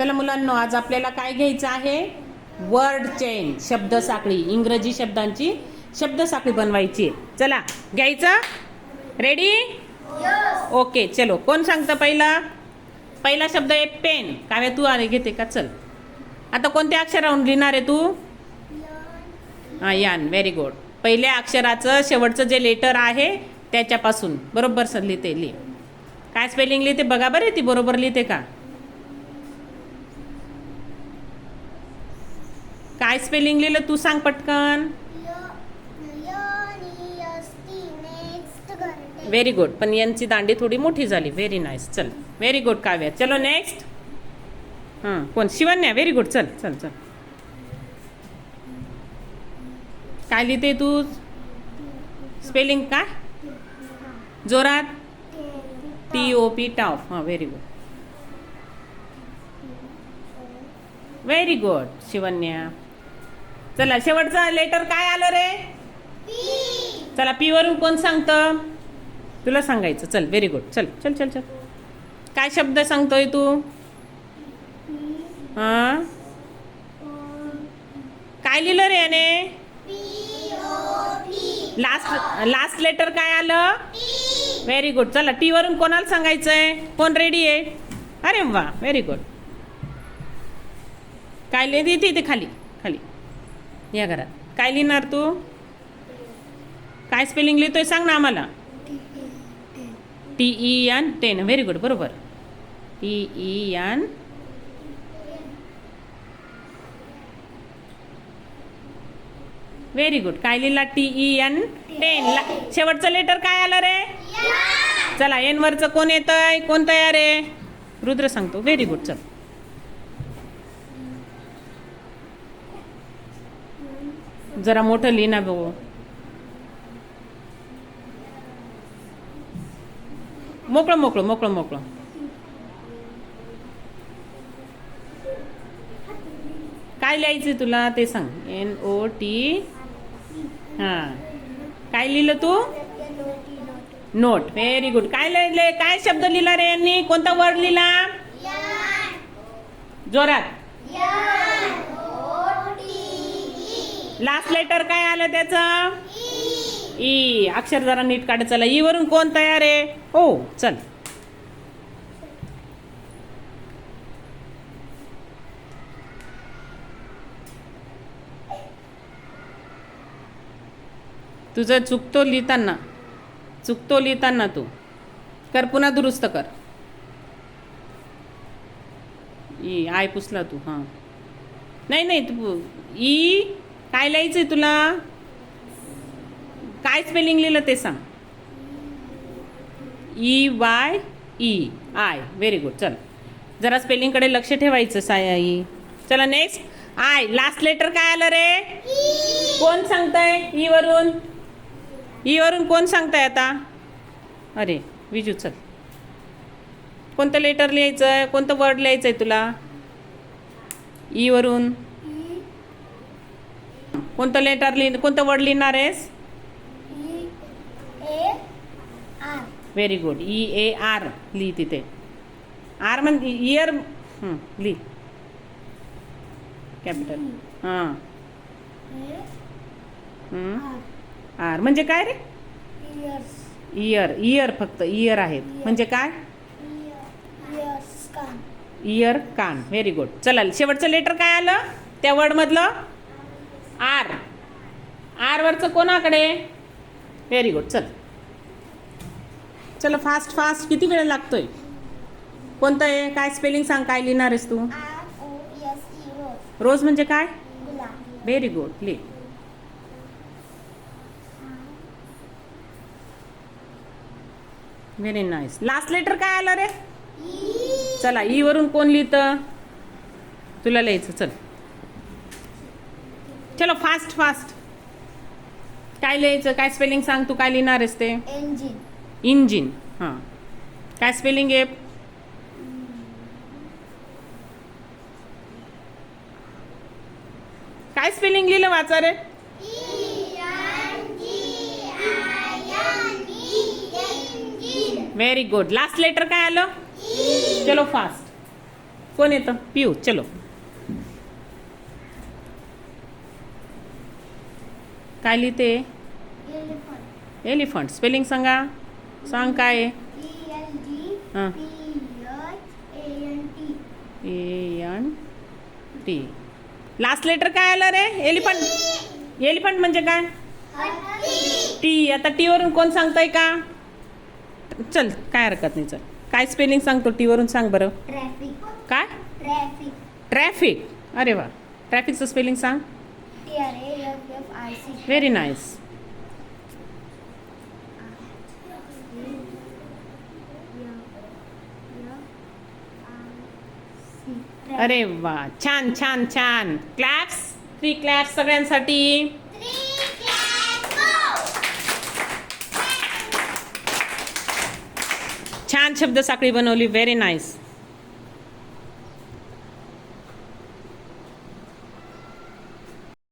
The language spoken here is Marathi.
चला मुलांनो आज आपल्याला काय घ्यायचं आहे? वर्ड चेन शब्द साखळी इंग्रजी शब्दांची शब्द साखळी बनवायची. आहे. चला घ्यायचं? रेडी ओके चलो. कोण सांगतं पहिला? पहिला शब्द आहे पेन काव्या तू आले घेते का? चल. आता कोणत्या अक्षरावरून लिहिणार आहे तू? हा यान. व्हेरी गुड पहिल्या अक्षराचं शेवटचं जे लेटर आहे त्याच्यापासून. बरोबर सर लिहिते लिहि. काय स्पेलिंग लिहिते? बघा बरं ती बरोबर लिहिते का? काय स्पेलिंग लिहिलं तू सांग पटकन? व्हेरी गुड पण यांची दांडी थोडी मोठी झाली. व्हेरी नाईस चल. Very good Kavya. चलो नेक्स्ट हां कोण? शिवन्या. व्हेरी गुड चल चल चल. काय लिहिते तू? स्पेलिंग काय? जोरात? टी ओ पी टाफ हां very good very good Shivanya. चला शेवटचं लेटर काय आलं रे? चला पी वरून कोण सांगतं? तुला सांगायचं. चल व्हेरी गुड चल चल चल चल. काय शब्द सांगतोय तू? हां? काय लिहिलं रे याने? लास्ट लास्ट लेटर काय आलं? व्हेरी गुड चला टी वरून कोणाला सांगायचंय? कोण रेडी आहे? अरे वा व्हेरी गुड काय लिहिली ती इथे खाली खाली. या घरात. काय लिहिणार तू? काय स्पेलिंग लिहितोय सांग ना आम्हाला. T E N ten very good बरोबर. T E N very good काय लिहिला? टी ई एन टेन शेवटचं लेटर काय आलं रे? चला एन वरचं कोण येतंय? कोण तयार आहे? रुद्र सांगतो. व्हेरी गुड चल. जरा मोठं लिही ना बघू. मोकळं मोकळं मोकळं मोकळं. काय लिहायचं तुला ते सांग. एन ओ टी हां. काय लिहिलं तू? नोट व्हेरी गुड काय लिहिले? काय शब्द लिहिला रे यांनी? कोणता वर्ड लिहिला? जोरात. लास्ट लेटर काय आलं त्याचं? ई अक्षर जरा नीट काढ चला. ई वरून कोण तयार आहे? हो चल. तुझं चुकतो लिहिताना. चुकतो लिहिताना तू. कर पुन्हा दुरुस्त कर. ई आय पुसला तू हां. नाही नाही तू ई काय लिहायचंय तुला? काय स्पेलिंग लिहिलं ते सांग. E Y E eye very good चल. जरा स्पेलिंगकडे लक्ष ठेवायचं साय आई. चला नेक्स्ट आय लास्ट लेटर काय आलं रे? कोण सांगताय? ई वरून? ई वरून कोण सांगताय आता? अरे विजू चल. कोणतं लेटर लिहायचं आहे कोणतं वर्ड लिहायचं आहे तुला? ई वरून? कोणतं लेटर लिहि कोणतं वर्ड लिहिणार आहेस very good E A R लिही तिथे आर म्हणजे इयर लिही कॅपिटल हां आर म्हणजे काय रे इयर इयर फक्त इयर आहेत म्हणजे काय इयर कान व्हेरी गुड चला शेवटचं लेटर काय आलं त्या वर्डमधलं आर. आरवरचं कोणाकडे? व्हेरी गुड चल. चला फास्ट फास्ट किती वेळ लागतोय? कोणतं आहे? काय स्पेलिंग सांग? काय लिहिणार आहेस तू? रोज म्हणजे काय? व्हेरी गुड लिह. व्हेरी नाईस लास्ट लेटर काय आलं रे? चला ई वरून कोण लिहितं? तुला लिहायचं. चल. चलो फास्ट फास्ट काय लिहायचं? काय स्पेलिंग सांग तू? काय लिहिणार आहेस ते? Engine. इंजिन हां. काय स्पेलिंग आहे? काय स्पेलिंग लिहिलं वाचा रे? व्हेरी गुड लास्ट लेटर काय आलं? चलो फास्ट कोण येतं? पिऊ. चलो. काय लिहिते. एलिफंट स्पेलिंग सांगा. सांग काय हां. A N T last letter काय आलं रे? एलिफंट एलिफंट म्हणजे काय. टी आता टी वरून कोण सांगताय का? चल काय हरकत नाही चल. काय स्पेलिंग सांगतो? टी वरून सांग बरं. काय. ट्रॅफिक अरे वा. ट्रॅफिकचं स्पेलिंग सांग. T R A F F I C. Very nice अरे वा छान छान छान क्लॅप्स थ्री क्लॅप्स सगळ्यांसाठी छान शब्द साखळी बनवली व्हेरी नाईस